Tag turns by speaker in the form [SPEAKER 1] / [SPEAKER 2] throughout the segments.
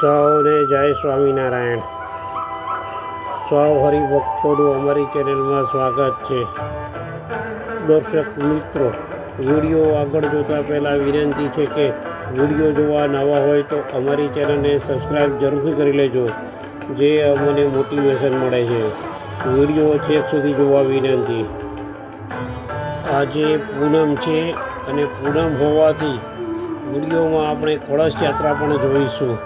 [SPEAKER 1] સૌને જય સ્વામિનારાયણ. સૌ હરિભક્તોનું અમારી ચેનલમાં સ્વાગત છે. દર્શક મિત્રો, વીડિયો આગળ જોતા પહેલાં વિનંતી છે કે વીડિયો જોવા નવા હોય તો અમારી ચેનલને સબસ્ક્રાઈબ જરૂરથી કરી લેજો, જે અમને મોટિવેશન મળે છે. વીડિયો છેક સુધી જોવા વિનંતી. આજે પૂનમ છે અને પૂનમ હોવાથી વિડીયોમાં આપણે કળશ યાત્રા પણ જોઈશું.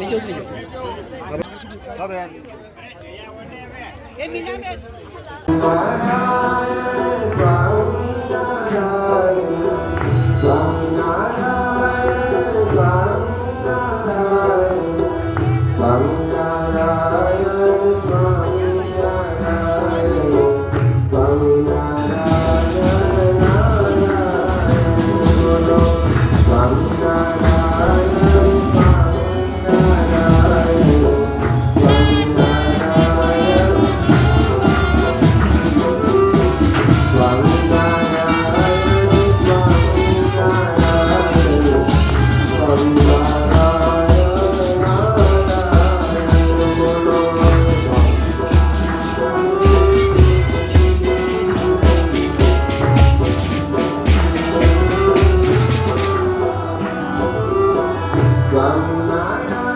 [SPEAKER 2] নিচে উঠে যাবে
[SPEAKER 3] Love my
[SPEAKER 4] heart.